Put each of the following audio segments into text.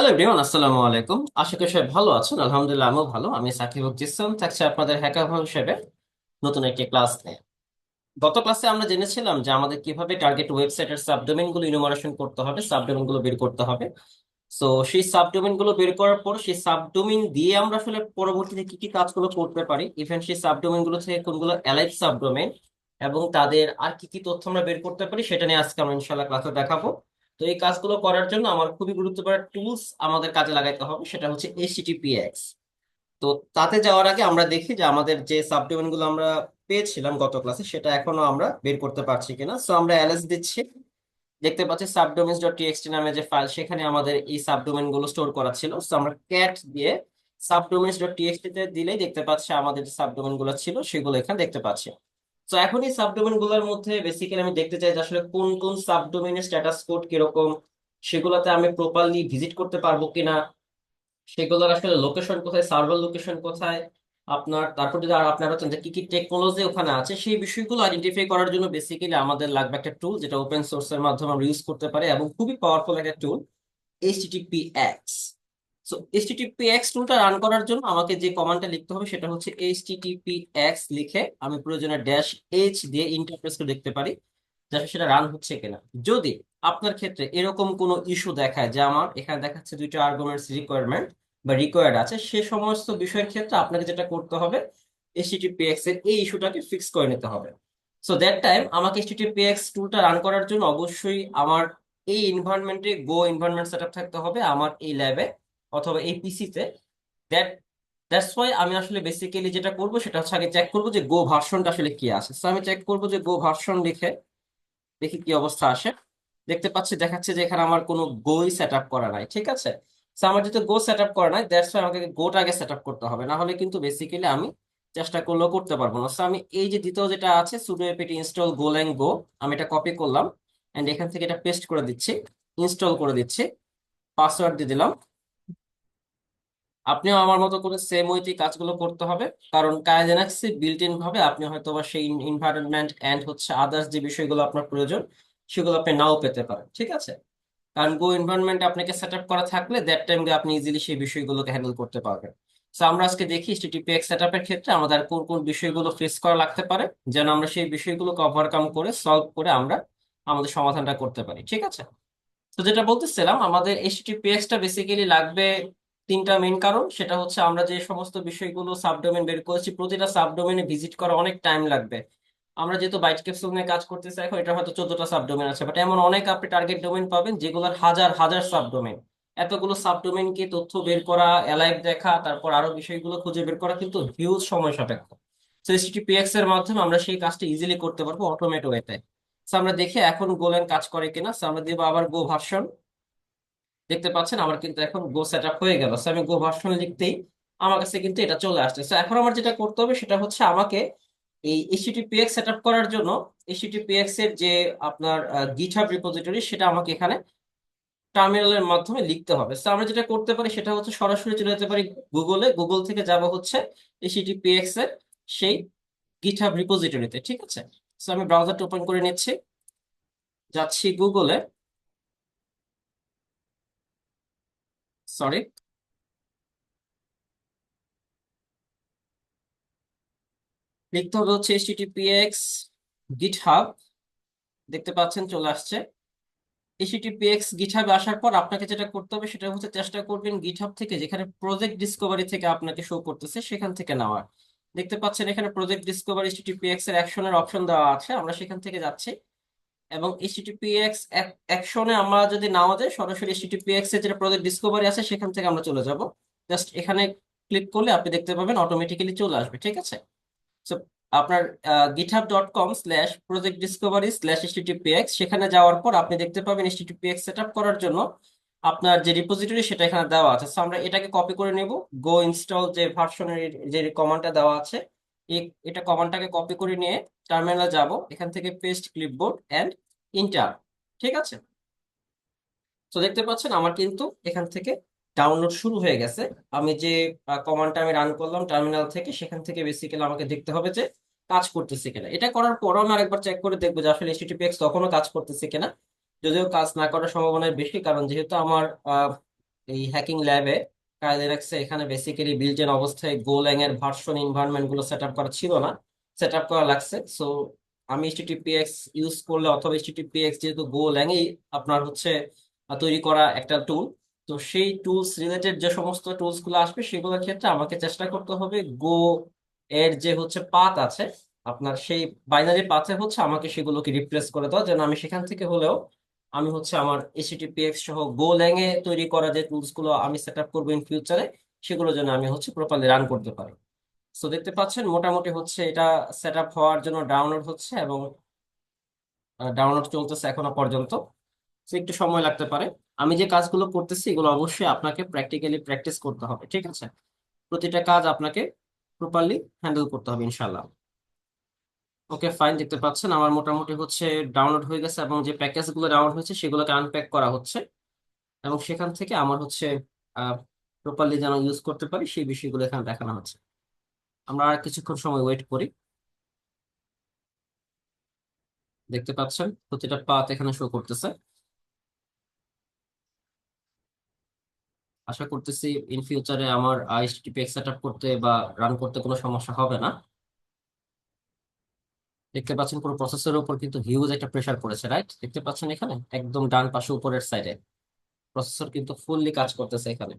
Hello everyone আসসালামু আলাইকুম। আশা করি সবাই ভালো আছেন। আলহামদুলিল্লাহ, আমিও ভালো। আমি সাকিব জিসান থাকছি আপনাদের হ্যাকার হিসেবে নতুন একটি ক্লাস নিয়ে। গত ক্লাসে আমরা জেনেছিলাম যে আমাদের কীভাবে টার্গেট ওয়েবসাইটের সাবডোমেনগুলো ইনুমারেশন করতে হবে সাবডোমেনগুলো বের করতে হবে। সো সেই সাবডোমেনগুলো বের করার পর সেই সাবডোমেন দিয়ে আমরা আসলে পরবর্তীতে কি কি কাজগুলো করতে পারি ইভেন সেই সাবডোমেনগুলো থেকে কোনগুলো অ্যালাইভ সাবডোমেন এবং তাদের আর কি কি তথ্য আমরা বের করতে পারি, সেটা নিয়ে আজকে আমরা ইনশাল্লাহ ক্লাসে দেখাবো। তো এই কাজগুলো করার জন্য আমার খুবই গুরুত্বপূর্ণ টুলস আমাদের কাজে লাগাইতে হবে, সেটা হচ্ছে এইচটিটিপিএক্স তো তাতে যাওয়ার আগে আমরা দেখি যে আমাদের যে সাবডোমেনগুলো আমরা পেয়েছিলাম গত ক্লাসে সেটা এখনও আমরা বের করতে পারছি কিনা। সো আমরা এলএস দিচ্ছি, দেখতে পাচ্ছি সাবডোমেন্স ডট টিএক্সটি নামে যে ফাইল সেখানে আমাদের এই সাবডোমেনগুলো স্টোর করা ছিল। সো আমরা ক্যাট দিয়ে সাবডোমেন্স ডট টিএক্সটি তে দিলেই দেখতে পাচ্ছি আমাদের যে সাবডোমেনগুলো ছিল, সেগুলো এখানে দেখতে পাচ্ছি। তো এখন এই সাবডোমেনগুলোর মধ্যে বেসিক্যালি আমি দেখতে চাই যে আসলে কোন কোন সাবডোমেনের স্ট্যাটাস কোড কীরকম, সেগুলোতে আমি প্রপারলি ভিজিট করতে পারব কিনা, সেগুলোর আসলে লোকেশন কোথায় সার্ভার লোকেশন কোথায়, আপনার, তারপর যদি আর আপনারা হচ্ছেন যে কি কি টেকনোলজি ওখানে আছে, সেই বিষয়গুলো আইডেন্টিফাই করার জন্য বেসিক্যালি আমাদের লাগবে একটা টুল যেটা ওপেন সোর্সের মাধ্যমে আমরা ইউজ করতে পারি এবং খুবই পাওয়ারফুল একটা টুল এইচটিটিপিএক্স সো এইচটিটিপিএক্স টুলটা রান করার জন্য আমাকে যে কমান্ডটা লিখতে হবে সেটা হচ্ছে এইচটিটিপিএক্স লিখে আমি প্রয়োজনে ড্যাশ এইচ দিয়ে ইন্টারফেসটা দেখতে পারি যাতে সেটা রান হচ্ছে কিনা। যদি আপনার ক্ষেত্রে এরকম কোনো ইস্যু দেখায় যে আমার এখানে দেখাচ্ছে দুইটা আর্গুমেন্টস রিকোয়ারমেন্ট বা রিকোয়ার্ড আছে, সে সমস্ত বিষয়ের ক্ষেত্রে আপনাকে যেটা করতে হবে এইচটিটিপিএক্স এর এই ইস্যুটাকে ফিক্স করে নিতে হবে। সো দ্যাট টাইম আমাকে এইচটিটিপিএক্স টুলটা রান করার জন্য অবশ্যই আমার এই এনভায়রনমেন্টে গো এনভায়রনমেন্ট সেটআপ থাকতে হবে, আমার এই ল্যাবে অথবা এই পিসিতে দ্যাট দ্যাটস ওয়াই আমি আসলে বেসিক্যালি যেটা করব সেটা হচ্ছে আগে চেক করব যে গো ভার্সনটা আসলে কি আছে। সো আমি চেক করব যে গো ভার্সন লিখে দেখি কি অবস্থা আসে। দেখতে পাচ্ছি, দেখাচ্ছে যে এখানে আমার কোনো গোই সেট আপ করা নাই, ঠিক আছে? তো আমার যেহেতু গো সেট আপ করা নাই দ্যাটস ওয়াই আমাকে গোটা আগে সেট আপ করতে হবে। না হলে কিন্তু বেসিক্যালি আমি চেষ্টা করলেও করতে পারব না। সো আমি এই যে দ্বিতীয় যেটা আছে sudo APT install golang go আমি এটা কপি করলাম। অ্যান্ড এখান থেকে এটা পেস্ট করে দিচ্ছি ইনস্টল করে দিচ্ছি। পাসওয়ার্ড দিয়ে দিলাম। আপনিও আমার মতো করে সেম ওইটি কাজগুলো করতে হবে। কারণ কাইজেনাক্সে বিল্ট ইন ভাবে আপনি হয়তো বা সেই এনভায়রনমেন্ট এন্ড হচ্ছে আদার্স যে বিষয়গুলো আপনার প্রয়োজন, সেগুলো আপনি নাও পেতে পারেন, ঠিক আছে? কারণ গো এনভায়রনমেন্ট আপনাকে সেট আপ করা থাকলে দ্যাট টাইম আপনি ইজিলি সেই বিষয়গুলোকে হ্যান্ডেল করতে পারবেন। সো আমরা আজকে দেখি এইচটিটিপিএক্স সেট আপের ক্ষেত্রে আমাদের কোন কোন বিষয়গুলো ফেস করা লাগতে পারে, যেন আমরা সেই বিষয়গুলোকে ওভারকাম করে সলভ করে আমরা আমাদের সমাধানটা করতে পারি, ঠিক আছে? তো যেটা বলতেছিলাম, আমাদের এইচটিটিপিএক্স টা বেসিক্যালি লাগবে তিনটা মেইন কারণ। সেটা হচ্ছে আমরা যে সমস্ত বিষয়গুলো সাবডোমেন বের করেছি, প্রতিটা সাবডোমেনে ভিজিট করা অনেক টাইম লাগবে। আমরা যেহেতু বাইট ক্যাপসুল নিয়ে কাজ করতেছি এখন এটা হয়তো চোদ্দটা সাবডোমেন আছে। বাট এমন অনেক আপনি টার্গেট ডোমেন পাবেন, যেগুলোর হাজার হাজার সাবডোমেন এতগুলো সাবডোমেনকে তথ্য বের করা অ্যালাইভ দেখা, তারপর আরও বিষয়গুলো খুঁজে বের করা কিন্তু হিউজ সময় সাপেক্ষ। তো এর মাধ্যমে আমরা সেই কাজটা ইজিলি করতে পারব অটোমেট ওয়েতে আমরা দেখে এখন গোলেন কাজ করে কিনা। আমরা দিব আবার গো ভার্সন দেখতে পাচ্ছেন, আমার কিন্তু এখন গো সেট আপ হয়ে গেল। আমি গো ভার্সন লিখতেই আমার কাছে কিন্তু এটা চলে আসছে। তো এখন আমার যেটা করতে হবে সেটা হচ্ছে আমাকে এই এইচটিটিপিএক্স সেট আপ করার জন্য এইচটিটিপিএক্স এর যে আপনার গিটহাব রিপোজিটরি সেটা আমাকে এখানে টার্মিনালের মাধ্যমে লিখতে হবে। তো আমরা যেটা করতে পারি সেটা হচ্ছে সরাসরি চলে যেতে পারি গুগলে গুগল থেকে যাব হচ্ছে এইচটিটিপিএক্স এর সেই গিটহাব রিপোজিটরিতে ঠিক আছে? তো আমি ব্রাউজারটা ওপেন করে নিচ্ছি। যাচ্ছি গুগলে সরি লিখতে হবে হচ্ছে এইচটিটিপিএক্স গিটহাব দেখতে পাচ্ছেন চলে আসছে। এইচটিটিপিএক্স গিটহাবে আসার পর আপনাকে যেটা করতে হবে সেটা হচ্ছে চেষ্টা করবেন গিটহাব থেকে যেখানে প্রজেক্ট ডিসকভারি থেকে আপনাকে শো করতেছে সেখান থেকে নেওয়ার। দেখতে পাচ্ছেন এখানে প্রজেক্ট ডিসকভারি এইচটিটিপিএক্স এর অ্যাকশনের অপশন দেওয়া আছে, আমরা সেখান থেকে যাচ্ছি। এবং এইচটিটিপিএক্স অ্যাকশনে আমরা যদি নাও যায় সরাসরি এইচটিটিপিএক্স এর যেটা প্রজেক্ট ডিসকভারি আছে, সেখান থেকে আমরা চলে যাব। জাস্ট এখানে ক্লিক করলে আপনি দেখতে পাবেন অটোমেটিক্যালি চলে আসবে, ঠিক আছে? সো আপনার GitHub dot com slash project discovery slash HTTPX সেখানে যাওয়ার পর আপনি দেখতে পাবেন এইচটিটিপিএক্স সেট আপ করার জন্য আপনার যে রিপোজিটরি সেটা এখানে দেওয়া আছে। আমরা এটাকে কপি করে নেব গো ইনস্টল যে ভার্সনের যে কমান্ডটা দেওয়া আছে এটা কমান্ডটাকে কপি করে নিয়ে টার্মিনালে যাব, এখান থেকে পেস্ট ক্লিপবোর্ড এন্ড ইন্টার ঠিক আছে? তো দেখতে পাচ্ছেন আমার কিন্তু এখান থেকে ডাউনলোড শুরু হয়ে গেছে। আমি যে কমান্ডটা আমি রান করলাম টার্মিনাল থেকে, সেখান থেকে বেসিক্যালি আমাকে দেখতে হবে যে কাজ করতেছে কিনা। এটা করার পরও আমি আরেকবার চেক করে দেখব যে আসলে এইচটিটিপিএক্স তখনও কাজ করতেছে কিনা। যদিও কাজ না করার সম্ভাবনা বেশি, কারণ যেহেতু আমার এই হ্যাকিং ল্যাবে কাইলিনাক্সে এখানে বেসিক্যালি বিল্ট অবস্থায় গোল্যাং এর ভার্সন এনভায়রনমেন্টগুলো সেট আপ করা ছিল না। সেট আপ করা লাগছে। সো আমি এইচটিটিপিএক্স ইউজ করলে অথবা এইচটিটিপিএক্স যেহেতু গোল্যাং এই আপনার হচ্ছে তৈরি করা একটা টুল তো সেই টুলস রিলেটেড যে সমস্ত টুলসগুলো আসবে সেগুলোর ক্ষেত্রে আমাকে চেষ্টা করতে হবে গো এর যে হচ্ছে পাত আছে, আপনার সেই বাইনারি পাথে হচ্ছে আমাকে সেগুলোকে রিপ্লেস করে দেওয়া, যেন আমি সেখান থেকে হলেও আমি হচ্ছে আমার এইচটিটিপিএক্স সহ গো এ তৈরি করা যে টুলসগুলো আমি সেট আপ করব ইন ফিউচারে সেগুলো যেন আমি হচ্ছে প্রপারলি রান করতে পারি। সো দেখতে পাচ্ছেন মোটামুটি হচ্ছে এটা সেট আপ হওয়ার জন্য ডাউনলোড হচ্ছে এবং ডাউনলোড চলতেছে এখনও পর্যন্ত। তো একটু সময় লাগতে পারে। আমি যে কাজগুলো করতেছি এগুলো অবশ্যই আপনাকে প্র্যাকটিক্যালি প্র্যাকটিস করতে হবে, ঠিক আছে? প্রতিটা কাজ আপনাকে প্রপারলি হ্যান্ডেল করতে হবে ইনশাল্লাহ ওকে ফাইন দেখতে পাচ্ছেন আমার মোটামুটি হচ্ছে ডাউনলোড হয়ে গেছে এবং যে প্যাকেজগুলো ডাউনলোড হয়েছে সেগুলোকে আনপ্যাক করা হচ্ছে। এবং সেখান থেকে আমার হচ্ছে প্রপারলি যেন ইউজ করতে পারি সেই বিষয়গুলো এখানে দেখানো হচ্ছে। আমরা কিছুক্ষণ সময় ওয়েট করি। দেখতে পাচ্ছেন, প্রতিটা পাত এখানে শো করতেছে। আশা করতেছি ইন ফিউচারে আমার এইচটিটিপিএক্স সেট আপ করতে বা রান করতে কোনো সমস্যা হবে না। দেখতে পাচ্ছেন, পুরো প্রসেসরের উপর কিন্তু হিউজ একটা প্রেসার পড়েছে রাইট দেখতে পাচ্ছেন এখানে? একদম ডান পাশে উপরের সাইডে প্রসেসর কিন্তু ফুললি কাজ করতেছে এখানে।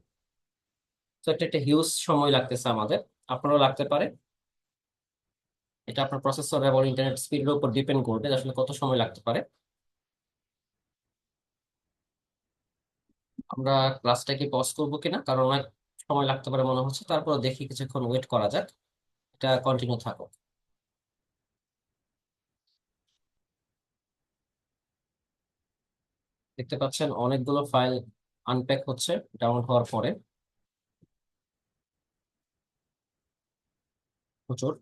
তো এটা একটা হিউজ সময় লাগতেছে আমাদের। আপনারও লাগতে পারে। এটা আপনার প্রসেসর এবং ইন্টারনেট স্পিডের উপর ডিপেন্ড করবে আসলে কত সময় লাগতে পারে। আমরা ক্লাসটা কি পজ করব কিনা, কারণ অনেক সময় লাগতে পারে মনে হচ্ছে। তারপর দেখি কিছুক্ষণ ওয়েট করা যাক। এটা কন্টিনিউ থাকুক। দেখতে পাচ্ছেন, অনেকগুলো ফাইল আনপ্যাক হচ্ছে ডাউনলোড হওয়ার পরে। প্রচুর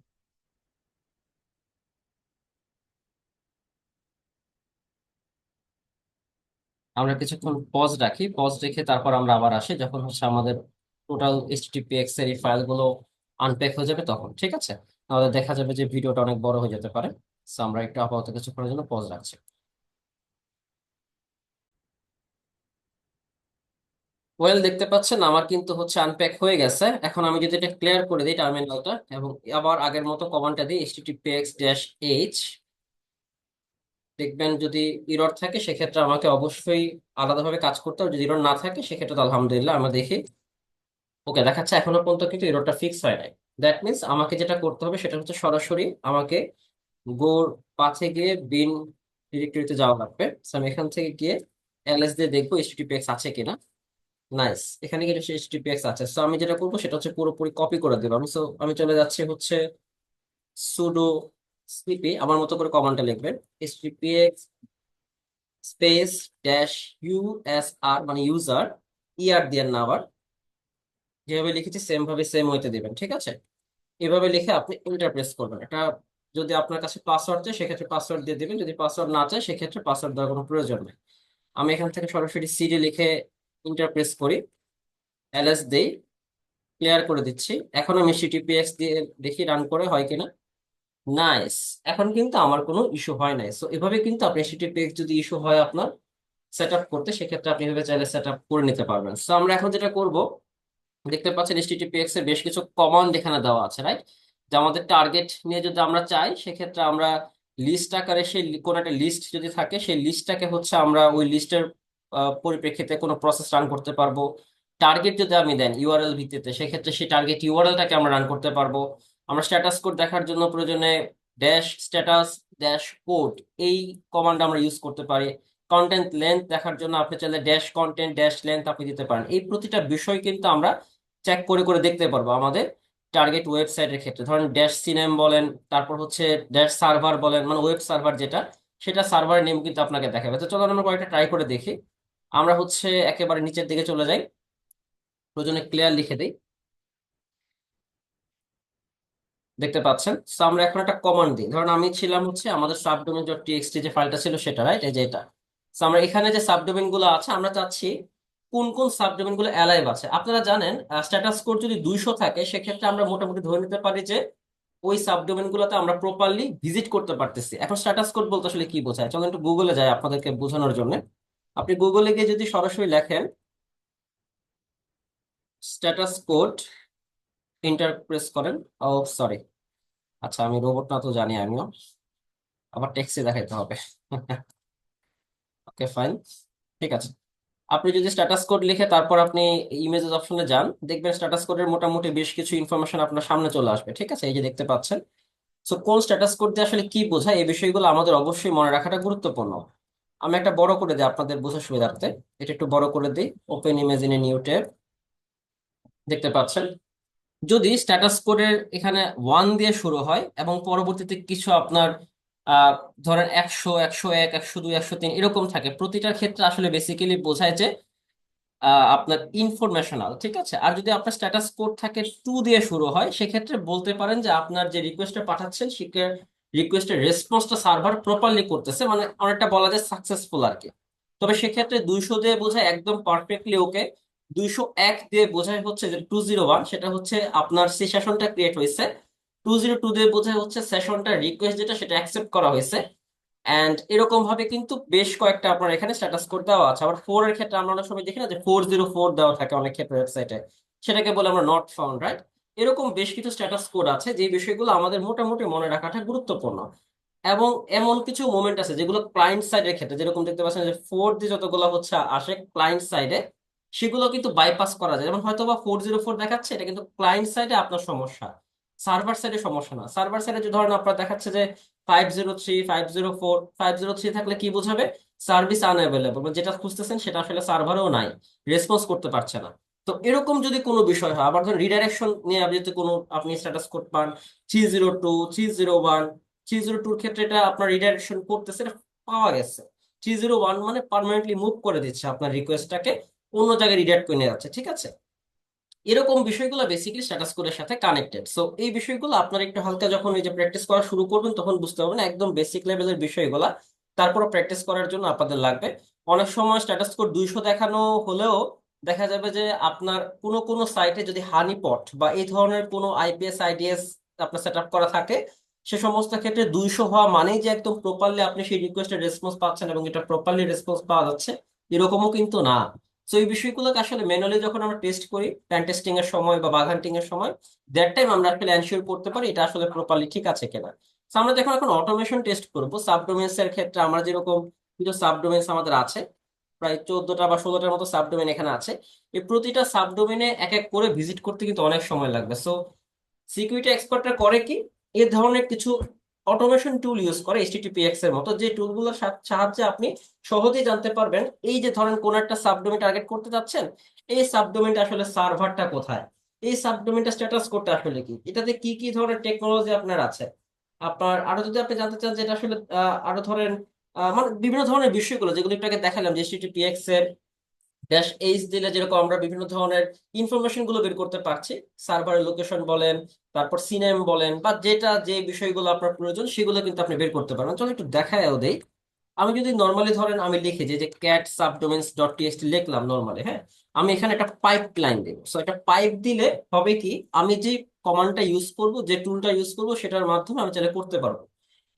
আমরা কিছুক্ষণ পজ রাখি পজ রেখে তারপর আমরা আবার আসি যখন হচ্ছে আমাদের টোটাল এইচটিপিএক্স এর এই ফাইলগুলো আনপ্যাক হয়ে যাবে তখন, ঠিক আছে? তাহলে দেখা যাবে যে ভিডিওটা অনেক বড় হয়ে যেতে পারে। সো আমরা একটু আপাতত কিছুক্ষণের জন্য পজ রাখছি। ওয়েল দেখতে পাচ্ছেন, আমার কিন্তু হচ্ছে আনপ্যাক হয়ে গেছে। এখন আমি যদি এটা ক্লিয়ার করে দিই টার্মিনালটা এবং আবার আগের মতো কমান্ডটা দিই এইচটিটিপিএক্স ড্যাশ এইচ দেখবেন যদি ইরর থাকে, সেক্ষেত্রে আমাকে অবশ্যই আলাদাভাবে কাজ করতে হবে। যদি ইরর না থাকে, সেক্ষেত্রে তো আলহামদুলিল্লাহ আমরা দেখি। ওকে দেখাচ্ছে এখনও পর্যন্ত কিন্তু ইররটা ফিক্স হয় নাই। দ্যাট মিনস আমাকে যেটা করতে হবে, সেটা হচ্ছে সরাসরি আমাকে গোর পাথে গিয়ে বিন ডিরেক্টরিতে যাওয়া লাগবে। আমি এখান থেকে গিয়ে এলএস দিয়ে দেখব এইচটিটিপিএক্স আছে কিনা। নাইস এখানে কিন্তু এইচটিটিপিএক্স আছে। সো আমি যেটা করব সেটা হচ্ছে পুরোপুরি কপি করে দেবো। আমি সো আমি চলে যাচ্ছি হচ্ছে সুডো সিপি আমার মতো করে কমান্ডটা লিখবেন। এইচটিটিপিএক্স স্পেস ড্যাশ ইউএসআর মানে ইউজার ইআর দিয়ে না আবার যেভাবে লিখেছি সেম ভাবে সেম হইতে দিবেন, ঠিক আছে? এভাবে লিখে আপনি এন্টার প্রেস করবেন। এটা যদি আপনার কাছে পাসওয়ার্ড চাই সেক্ষেত্রে পাসওয়ার্ড দিয়ে দিবেন। যদি পাসওয়ার্ড না চাই সেক্ষেত্রে পাসওয়ার্ড দেওয়ার কোনো প্রয়োজন নেই। আমি এখান থেকে সরাসরি সিডি লিখে এন্টার প্রেস করি। এলএস দেই ক্লিয়ার করে দিচ্ছি। এখন আমি সিটিপিএক্স দিয়ে দেখি রান করে হয় কিনা। নাইস এখন কিন্তু আমার কোনো ইস্যু হয় নাই। সো এভাবে কিন্তু আপনি সিটিপিএক্স যদি ইস্যু হয় আপনার সেট আপ করতে, সেক্ষেত্রে আপনি এভাবে চাইলে সেট আপ করে নিতে পারবেন। সো আমরা এখন যেটা করব, দেখতে পাচ্ছেন এইচটিটিপিএক্স এর বেশ কিছু কমান্ড এখানে দেওয়া আছে রাইট যে আমাদের টার্গেট নিয়ে যদি আমরা চাই, সেক্ষেত্রে আমরা লিস্ট আকারে সেই কোন একটা লিস্ট যদি থাকে, সেই লিস্টটাকে হচ্ছে আমরা ওই লিস্টের পরিপ্রেক্ষিতে কোনো প্রসেস রান করতে পারব। টার্গেট যদি আমি দেন ইউআরএল ভিত্তিতে, সেক্ষেত্রে সেই টার্গেট ইউআরএলটাকে আমরা রান করতে পারব। আমরা স্ট্যাটাস কোড দেখার জন্য প্রয়োজনে ড্যাশ স্ট্যাটাস ড্যাশ কোড এই কমান্ড আমরা ইউজ করতে পারি। কন্টেন্ট লেন্থ দেখার জন্য আপনি চাইলে ড্যাশ কন্টেন্ট ড্যাশ লেন্থ আপনি দিতে পারেন। এই প্রতিটা বিষয় কিন্তু আমরা চেক করে করে দেখতে পারব আমাদের টার্গেট ওয়েবসাইটের ক্ষেত্রে। ধরেন ড্যাশ সিনেম বলেন, তারপর হচ্ছে ড্যাশ সার্ভার বলেন মানে ওয়েব সার্ভার যেটা, সেটা সার্ভার নেম কিন্তু আপনাকে দেখাবে। তো চলো আমরা কয়েকটা ট্রাই করে দেখি। আমরা হচ্ছে একেবারে নিচের দিকে চলে যাই। প্রয়োজনে ক্লিয়ার লিখে দিই। দেখতে পাচ্ছেন? তো আমরা এখন একটা কমান্ড দিই। ধরুন আমি ছিলাম হচ্ছে আমাদের সাবডোমেন ডট টিএক্সটি যে ফাইলটা ছিল সেটা রাইট এই যে এটা। তো আমরা এখানে যে সাবডোমেনগুলো আছে, আমরা চাচ্ছি কোন কোন সাবডোমেনগুলো অ্যালাইভ আছে। আপনারা জানেন স্ট্যাটাস কোড যদি দুইশো থাকে, সেক্ষেত্রে আমরা মোটামুটি ধরে নিতে পারি যে ওই সাবডোমেন গুলোতে আমরা প্রপারলি ভিজিট করতে পারতেছি। এখন স্ট্যাটাস কোড বলতে আসলে কি বোঝায়? চলুন একটু গুগলে যাই আপনাদেরকে বোঝানোর জন্য। আপনি গুগলে গিয়ে যদি সরাসরি লেখেন স্ট্যাটাস কোড এন্টার প্রেস করেন। ও সরি আচ্ছা আমি রোবট না তো জানি আমিও। আবার টেক্সটে দেখাইতে হবে। ওকে ফাইন ঠিক আছে। আপনি যদি স্ট্যাটাস কোড লিখে তারপর আপনি ইমেজেস অপশনে যান, দেখবেন স্ট্যাটাস কোডের মোটামুটি বেশ কিছু ইনফরমেশন আপনার সামনে চলে আসবে। ঠিক আছে? এই যে দেখতে পাচ্ছেন। সো কোন স্ট্যাটাস কোড দিয়ে আসলে কি বোঝায়? এই বিষয়গুলো আমাদের অবশ্যই মনে রাখাটা গুরুত্বপূর্ণ। আমি একটা বড় করে দিই আপনাদের বোঝার সুবিধার্থে। এটা একটু বড় করে দিই। Open image in a new tab দেখতে পাচ্ছেন? যদি স্ট্যাটাস কোডের এখানে ওয়ান দিয়ে শুরু হয় এবং পরবর্তীতে কিছু আপনার ধরেন একশো একশো এক, একশো দুই, একশো তিন এরকম থাকে, প্রতিটার ক্ষেত্রে আসলে বেসিক্যালি বোঝায় যে আপনার ইনফরমেশনাল ঠিক আছে? আর যদি আপনার স্ট্যাটাস কোড থাকে টু দিয়ে শুরু হয়, সেক্ষেত্রে বলতে পারেন যে আপনার যে রিকোয়েস্টটা পাঠাচ্ছেন সেটা রিকোয়েস্টের রেসপন্সটা সার্ভার প্রপারলি করতেছে মানে অনেকটা বলা যায় সাকসেসফুল আর কি। তবে সেক্ষেত্রে দুইশো দিয়ে বোঝায় একদম পারফেক্টলি ওকে দুইশো এক দিয়ে বোঝায় হচ্ছে যে টু জিরো ওয়ান সেটা হচ্ছে আপনার সে সেশনটা ক্রিয়েট হয়েছে। টু জিরো টু দিয়ে বোঝায় হচ্ছে সেশনটা রিকোয়েস্ট যেটা, সেটা অ্যাকসেপ্ট করা হয়েছে। এন্ড এরকম ভাবে কিন্তু বেশ কয়েকটা আপনার এখানে স্ট্যাটাস কোড দেওয়া আছে। আবার ফোর এর ক্ষেত্রে আমরা অনেক সময় দেখি না যে ফোর জিরো ফোর দেওয়া থাকে অনেক ক্ষেত্রে ওয়েবসাইটে সেটাকে বলে আমরা নট ফাউন্ড রাইট এরকম বেশ কিছু স্ট্যাটাস কোড আছে যে বিষয়গুলো আমাদের মোটামুটি মনে রাখাটা গুরুত্বপূর্ণ। এবং এমন কিছু মোমেন্ট আছে যেগুলো ক্লায়েন্ট সাইডের ক্ষেত্রে, যেরকম দেখতে পাচ্ছেন যে ফোর দিয়ে যতগুলো হচ্ছে আসে ক্লায়েন্ট সাইডে সেগুলো কিন্তু বাইপাস করা যায়। যেমন হয়তো বা ফোর জিরো ফোর দেখাচ্ছে, এটা কিন্তু ক্লায়েন্ট সাইডে আপনার সমস্যা। সার্ভার সাইডে সমস্যা না। সার্ভার সাইডে যে ধরেন আপনার দেখাচ্ছে যে five zero three five zero four five zero three থাকলে কি বোঝাবে? সার্ভিস আনঅ্যাভেলেবল যেটা খুঁজতেছেন সেটা আসলে সার্ভারেও নাই। রেসপন্স করতে পারছে না। তো এরকম যদি কোনো বিষয় হয়, আবার ধরুন রিডাইরেকশন নিয়ে আপনি যদি কোনো, আপনি স্ট্যাটাস কোড পান three zero two three zero one three zero টুর ক্ষেত্রে এটা আপনার রিডাইরেকশন করতেছে পাওয়া গেছে। থ্রি জিরো ওয়ান মানে পার্মানেন্টলি মুভ করে দিচ্ছে আপনার রিকোয়েস্টটাকে অন্য জায়গায় রিডাইরেক্ট করে নিয়ে যাচ্ছে, ঠিক আছে? এরকম বিষয়গুলো বেসিক্যালি স্ট্যাটাস কোডের সাথে কানেক্টেড সো এই বিষয়গুলো আপনার একটু হালকা যখন এই যে প্র্যাকটিস করা শুরু করবেন, তখন বুঝতে পারবেন একদম বেসিক লেভেলের বিষয়গুলো। তারপরে প্র্যাকটিস করার জন্য আপনাদের লাগবে। অনেক সময় স্ট্যাটাস কোড দুইশো দেখানো হলেও দেখা যাবে যে আপনার কোনো কোনো সাইটে যদি হানিপট বা এই ধরনের কোনো আইপিএস আইডিএস আপনার সেট আপ করা থাকে, সে সমস্ত ক্ষেত্রে দুইশো হওয়া মানেই যে একদম প্রপারলি আপনি সেই রিকোয়েস্টের রেসপন্স পাচ্ছেন এবং এটা প্রপারলি রেসপন্স পাওয়া যাচ্ছে, এরকমও কিন্তু না। তো এই বিষয়গুলোকে আসলে ম্যানুয়ালি যখন আমরা টেস্ট করি প্যান টেস্টিং এর সময় বা বাগ হান্টিং এর সময় দ্যাট টাইম আমরা আসলে এনশিওর করতে পারি এটা আসলে প্রপারলি ঠিক আছে কিনা। আমরা যখন এখন অটোমেশন টেস্ট করব সাবডোমেন্স এর ক্ষেত্রে আমরা যেরকম, কিছু সাবডোমেন্স আমাদের আছে প্রায় চোদ্দটা বা ষোলোটার মতো সাবডোমেন এখানে আছে। এই প্রতিটা সাবডোমেনে এক এক করে ভিজিট করতে কিন্তু অনেক সময় লাগবে। সো সিকিউরিটি এক্সপার্টরা করে কি? এ ধরনের কিছু অটোমেশন টুল ইউজ করে এইচটিটিপিএক্স এর মতো, যে টুলগুলোর সাহায্যে আপনি সহজেই জানতে পারবেন এই যে ধরেন কোন একটা সাবডোমেন টার্গেট করতে যাচ্ছেন, এই সাবডোমেনটা আসলে সার্ভারটা কোথায়? এই সাবডোমেনটা স্ট্যাটাস করতে আসলে কি? এটাতে কি কি ধরনের টেকনোলজি আপনার আছে? আপনার, আরও যদি আপনি জানতে চান যে এটা আসলে আরও ধরেন মানে বিভিন্ন ধরনের বিষয়গুলো, যেগুলো একটু আগে দেখালাম, যে এইচটিটিপিএক্স এর ড্যাশ এইচ দিলে যেরকম আমরা বিভিন্ন ধরনের ইনফরমেশনগুলো বের করতে পারছি। সার্ভারের লোকেশন বলেন, তারপর সিনেম বলেন, বা যেটা যে বিষয়গুলো আপনার প্রয়োজন, সেগুলো কিন্তু আপনি বের করতে পারবেন চলো একটু দেখায়ও দেই। আমি যদি নর্মালি ধরেন আমি লিখে যে যে ক্যাট সাবডোমেন্স ডট টিএক্সটি লিখলাম নর্মালি হ্যাঁ? আমি এখানে একটা পাইপ লাইন দেব। সো একটা পাইপ দিলে হবে কি, আমি যে কমান্ডটা ইউজ করব, যে টুলটা ইউজ করব, সেটার মাধ্যমে আমি চাইলে করতে পারব।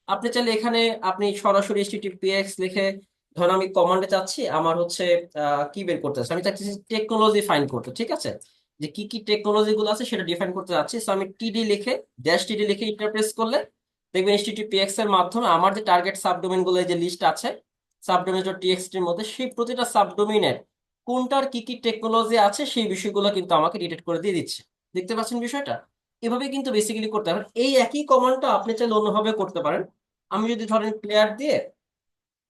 আপনি চাইলে এখানে আপনি সরাসরি এইচটিটিপিএক্স লিখে, ধরুন আমি কমান্ডে চাচ্ছি আমার হচ্ছে কি বের করতে চাচ্ছি আমি চাচ্ছি টেকনোলজি ফাইন করতে, ঠিক আছে? যে কি কি টেকনোলজি গুলো আছে সেটা ডিফাইন করতে চাচ্ছি সো আমি টিডি লিখে ড্যাশ টিডি লিখে ইন্টারপ্রেস করলে, দেখবেন এইচটিটিপিএক্স এর মাধ্যমে আমার যে টার্গেট সাবডোমেনগুলো যে লিস্ট আছে সাবডোমেন ডট টিএক্সটি এর মধ্যে, সেই প্রতিটা সাবডোমেনের কোনটার কি কি টেকনোলজি আছে, সেই বিষয়গুলো কিন্তু আমাকে ডিটেক্ট করে দিয়ে দিচ্ছে। দেখতে পাচ্ছেন বিষয়টা? এভাবে কিন্তু বেসিক্যালি করতে পারেন এই একই কমান্ডটা আপনি চাইলে অন্যভাবে করতে পারেন। আমি যদি ধরেন প্লেয়ার দিয়ে,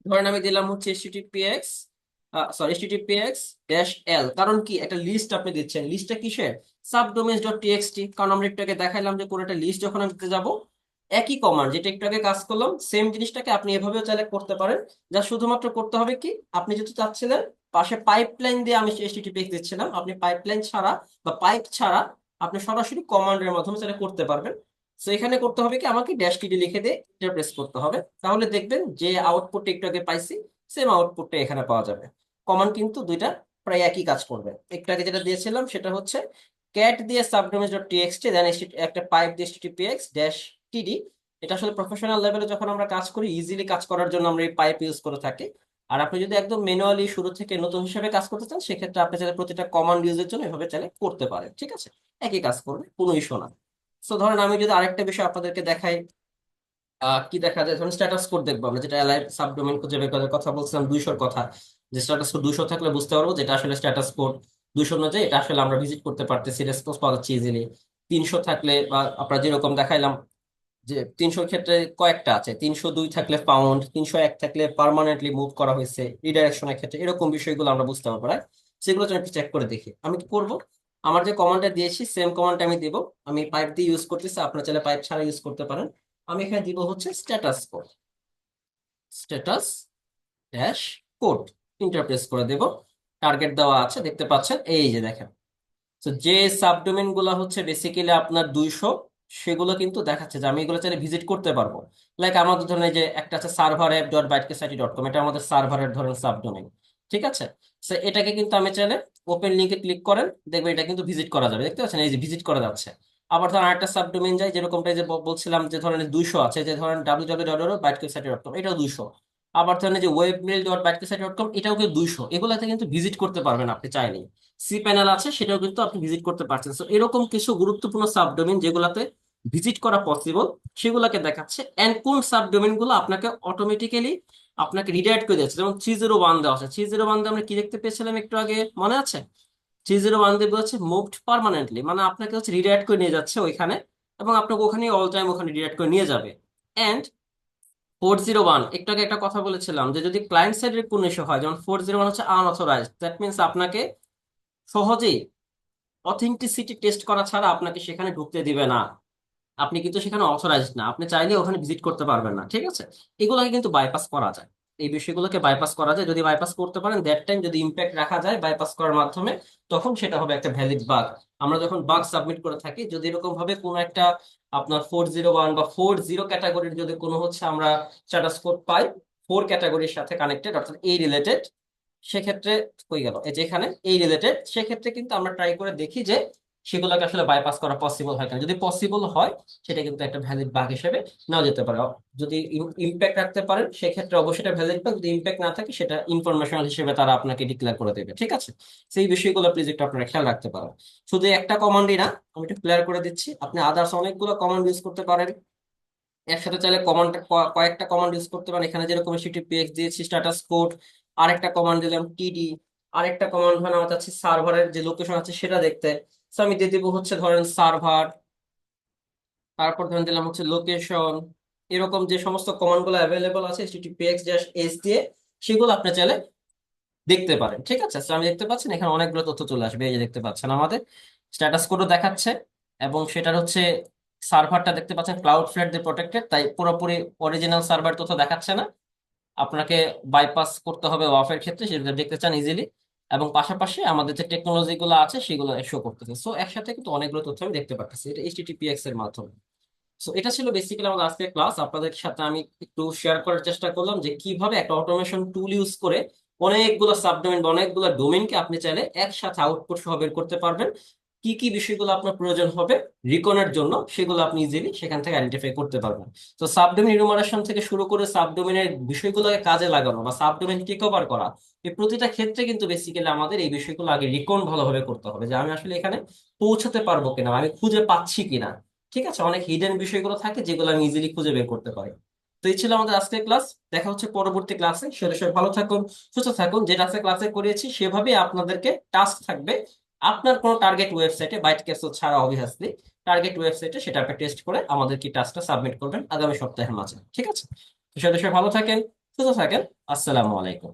ধরেন আমি দিলাম হচ্ছে httpx sorry httpx dash L কারণ কি? একটা লিস্ট আপনি দিচ্ছেন। লিস্টটা কিসের সাবডোমেন্স ডট টিএক্সটি কারণ আমরা একটু দেখাইলাম যে কোনো একটা লিস্ট যখন আমি দিতে যাব, একই কমান্ড যেটা একটু আগে কাজ করলাম সেম জিনিসটাকে আপনি এভাবেও চাইলে করতে পারেন। যা শুধুমাত্র করতে হবে কি? আপনি যেহেতু চাচ্ছিলেন, পাশে পাইপলাইন দিয়ে আমি httpx দিচ্ছিলাম। আপনি পাইপলাইন ছাড়া বা পাইপ ছাড়া আপনি সরাসরি কমান্ডের মাধ্যমে সেটা করতে পারবেন। তো এখানে করতে হবে কি? আমাকে ড্যাশ টিডি লিখে দিয়ে এন্টার প্রেস করতে হবে। তাহলে দেখবেন যে আউটপুটটা একটু আগে পাইছি সেম আউটপুটটা এখানে পাওয়া যাবে। কমান্ড কিন্তু দুইটা প্রায় একই কাজ করবে। একটু আগে যেটা দিয়েছিলাম, সেটা হচ্ছে ক্যাট দিয়ে সাবডোমেন্স ডট টিএক্সটি দেন একটা পাইপ দিয়ে httpx ড্যাশ টিডি এটা আসলে প্রফেশনাল লেভেলে যখন আমরা কাজ করি ইজিলি কাজ করার জন্য আমরা এই পাইপ ইউজ করে থাকি। আর আপনি যদি একদম ম্যানুয়ালি শুরু থেকে নতুন হিসেবে কাজ করতে চান, সেক্ষেত্রে আপনি চাইলে প্রতিটা কমান্ড ইউজের জন্য এভাবে চাইলে করতে পারেন, ঠিক আছে? একই কাজ করবে ইস্যু না। সো ধরেন আমি যদি আরেকটা বিষয় আপনাদেরকে দেখাই কি দেখা যায়? ধরুন স্ট্যাটাস কোড দেখব আমরা, যেটা এলআই সাবডোমেন খুঁজে বের করার কথা বলছিলাম, দুইশোর কথা। যে স্ট্যাটাস কোড দুইশো থাকলে বুঝতে পারব যেটা আসলে স্ট্যাটাস কোড দুইশো অনুযায়ী এটা আসলে আমরা ভিজিট করতে পারতেছি রেসপন্স পাওয়া যাচ্ছে ইজিলি তিনশো থাকলে, বা আপনারা যেরকম দেখাইলাম, যে তিনশোর ক্ষেত্রে কয়েকটা আছে, তিনশো দুই থাকলে পাউন্ড তিনশো এক থাকলে পার্মানেন্টলি মুভ করা হয়েছে রিডাইরেকশনের ক্ষেত্রে, এরকম বিষয়গুলো আমরা বুঝতে পারব, right? সেগুলো একটু চেক করে দেখি, আমি কি করব? আমার যে কমান্ডটা দিয়েছি সেম কমান্ডটা আমি দিব। আমি পাইপ দিয়ে ইউজ করতেছি, আপনারা চাইলে পাইপ ছাড়া ইউজ করতে পারেন। আমি এখানে দিব হচ্ছে status code status dash code interpret করে দেব। টার্গেট দেওয়া আছে, দেখতে পাচ্ছেন? এই যে দেখেন। তো যে সাবডোমেনগুলো হচ্ছে বেসিক্যালি আপনার দুইশো, সেগুলো কিন্তু দেখাচ্ছে যে আমি এগুলো চাইলে ভিজিট করতে পারব। লাইক আমাদের ধরেন এই যে একটা আছে সার্ভার অ্যাপ ডট বাইটকেসাইটি ডট কম এটা আমাদের সার্ভারের ধরেন সাবডোমেন ঠিক আছে? এটাকে কিন্তু আমি চাইলে ওপেন লিঙ্কে ক্লিক করেন, দেখবেন এটা কিন্তু ভিজিট করা যাবে, দেখতে পাচ্ছেন? এই যে ভিজিট করা যাচ্ছে। আবার ধরেন আরেকটা সাবডোমেন যাই, যেরকমটা যে বলছিলাম যে ধরেন দুইশো আছে, যে ধরেন ডাব্লিউ ডাব্লিউ ডাব্লিউ বাইটকেসাইটি ডট কম এটাও দুইশো। আবার ধরেন যে ওয়েবমেল ডট বাইটকেসাইটি ডট কম এটাও কিন্তু দুইশো। এগুলাতে কিন্তু ভিজিট করতে পারবেন আপনি চাইলেই। সি প্যানেল আছে, সেটাও কিন্তু আপনি ভিজিট করতে পারছেন। তো এরকম কিছু গুরুত্বপূর্ণ সাবডোমেন যেগুলাতে ভিজিট করা পসিবল সেগুলোকে দেখাচ্ছে। এন্ড কোন সাবডোমেনগুলো আপনাকে অটোমেটিক্যালি আপনাকে রিডাইরেক্ট করে দিয়েছে। যেমন থ্রি জিরো ওয়ান দেওয়া আছে। থ্রি জিরো ওয়ান দিয়ে আমরা কি দেখতে পেয়েছিলাম একটু আগে? মনে আছে? থ্রি জিরো ওয়ান দিয়ে হচ্ছে মুভড পার্মানেন্টলি মানে আপনাকে হচ্ছে রিডাইরেক্ট করে নিয়ে যাচ্ছে ওইখানে এবং আপনাকে ওখানে অল টাইম ওখানে রিডাইরেক্ট করে নিয়ে যাবে। অ্যান্ড ফোর জিরো ওয়ান একটু আগে একটা কথা বলেছিলাম যে যদি ক্লায়েন্ট সাইডের কোনো ইস্যু হয়, যেমন ফোর জিরো ওয়ান হচ্ছে আনঅথরাইজড দ্যাট মিনস আপনাকে সহজেই অথেন্টিসিটি টেস্ট করা ছাড়া আপনাকে সেখানে ঢুকতে দিবে না। আপনি কিন্তু সেখানে অথরাইজড না। আপনি চাইলে ওখানে ভিজিট করতে পারবেন না, ঠিক আছে? এগুলোকে কিন্তু বাইপাস করা যায়। এই বিষয়গুলোকে বাইপাস করা যায়। যদি বাইপাস করতে পারেন দ্যাট টাইম যদি ইম্প্যাক্ট রাখা যায় বাইপাস করার মাধ্যমে, তখন সেটা হবে একটা ভ্যালিড বাগ আমরা যখন বাগ সাবমিট করে থাকি, যদি এরকম ভাবে কোনো একটা আপনার ফোর জিরো ওয়ান বা ফোর জিরো ক্যাটাগরির যদি কোনো হচ্ছে আমরা স্ট্যাটাস কোড পাই ফোর ক্যাটাগরির সাথে কানেক্টেড অর্থাৎ এই রিলেটেড সেক্ষেত্রে কই গেল। এই যে এখানে এই রিলেটেড সেক্ষেত্রে কিন্তু আমরা ট্রাই করে দেখি যে সেগুলোকে আসলে বাইপাস করা পসিবল হয় কিনা। যদি পসিবল হয়, সেটা কিন্তু একটা ভ্যালিড বাগ হিসেবে নেওয়া যেতে পারে। যদি ইম্প্যাক্ট রাখতে পারেন, সেক্ষেত্রে অবশ্যই এটা ভ্যালিড বাগ যদি ইম্প্যাক্ট না থাকে, সেটা ইনফরমেশনাল হিসেবে তারা আপনাকে ডিক্লেয়ার করে দেবে। ঠিক আছে? সেই বিষয়গুলো প্লিজ একটু আপনারা খেয়াল রাখতে পারেন। শুধু একটা কমান্ডই না, আমি একটু ক্লিয়ার করে দিচ্ছি। আপনি আদার্স অনেকগুলো কমান্ড ইউজ করতে পারেন। একসাথে চাইলে কমান্ড কয়েকটা কমান্ড ইউজ করতে পারেন। এখানে যেরকম সিটিপিএক্স দিয়েছি স্ট্যাটাস কোড আরেকটা কমান্ড দিলাম টিডি আরেকটা কমান্ড ধরেন আমার কাছে সার্ভারের যে লোকেশন আছে, সেটা দেখতে। So আমি দিয়ে দিব হচ্ছে ধরেন সার্ভার তারপর ধরেন দিলাম হচ্ছে লোকেশন এরকম যে সমস্ত কমান্ডগুলো অ্যাভেলেবল আছে এস দিয়ে সেগুলো আপনি চাইলে দেখতে পারেন, ঠিক আছে? আমি দেখতে পাচ্ছেন এখানে অনেকগুলো তথ্য চলে আসবে, এই যে দেখতে পাচ্ছেন আমাদের স্ট্যাটাস কোডও দেখাচ্ছে, এবং সেটার হচ্ছে সার্ভারটা দেখতে পাচ্ছেন ক্লাউড ফ্লেট দিয়ে প্রোটেক্টেড তাই পুরোপুরি অরিজিনাল সার্ভার তথ্য দেখাচ্ছে না। আপনাকে বাইপাস করতে হবে ওয়াফের ক্ষেত্রে, সেটা দেখতে চান ইজিলি এবং পাশাপাশি আমাদের যে টেকনোলজি গুলো আছে, সেগুলো শো করতেছে। সো একসাথে কিন্তু অনেকগুলো তথ্য আমি দেখতে পাচ্ছি এটা এইচটিটিপিএক্স এর মাধ্যমে। সো এটা ছিল বেসিক্যালি আমাদের আজকে ক্লাস আপনাদের সাথে আমি একটু শেয়ার করার চেষ্টা করলাম যে কীভাবে একটা অটোমেশন টুল ইউজ করে অনেকগুলো সাবডোমেন বা অনেকগুলো ডোমেনকে আপনি চাইলে একসাথে আউটপুট সহ বের করতে পারবেন। কি কি বিষয়গুলো আপনার প্রয়োজন হবে রিকনের জন্য সেগুলো আপনি ইজিলি সেখান থেকে আইডেন্টিফাই করতে পারবেন। তো সাবডোমেন ইনুমারেশন থেকে শুরু করে সাবডোমেনের বিষয়গুলোকে কাজে লাগানো বা সাবডোমেন টেকওভার করা এই প্রতিটা ক্ষেত্রে কিন্তু বেসিক্যালি আমাদের এই বিষয়গুলো আগে রিকন ভালোভাবে করতে হবে যে আমি আসলে এখানে পৌঁছাতে পারব কিনা আমি খুঁজে পাচ্ছি কিনা। ঠিক আছে? অনেক হিডেন বিষয়গুলো থাকে যেগুলো আমি ইজিলি খুঁজে বের করতে পারি। তো এই ছিল আমাদের আজকের ক্লাস দেখা হচ্ছে পরবর্তী ক্লাসে সেটা সবাই ভালো থাকুন, সুস্থ থাকুন। যেটা আজকে ক্লাসে করিয়েছি সেভাবে আপনাদেরকে টাস্ক থাকবে আপনার কোনো টার্গেট ওয়েবসাইটে বাইট ক্যাপসুল ছাড়া অবভিয়াসলি টার্গেট ওয়েবসাইটে সেটা আপনি টেস্ট করে আমাদের কি টাস্কটা সাবমিট করবেন আগামী সপ্তাহের মাঝে, ঠিক আছে? তো সবাই ভালো থাকেন, সুস্থ থাকেন, আসসালামু আলাইকুম।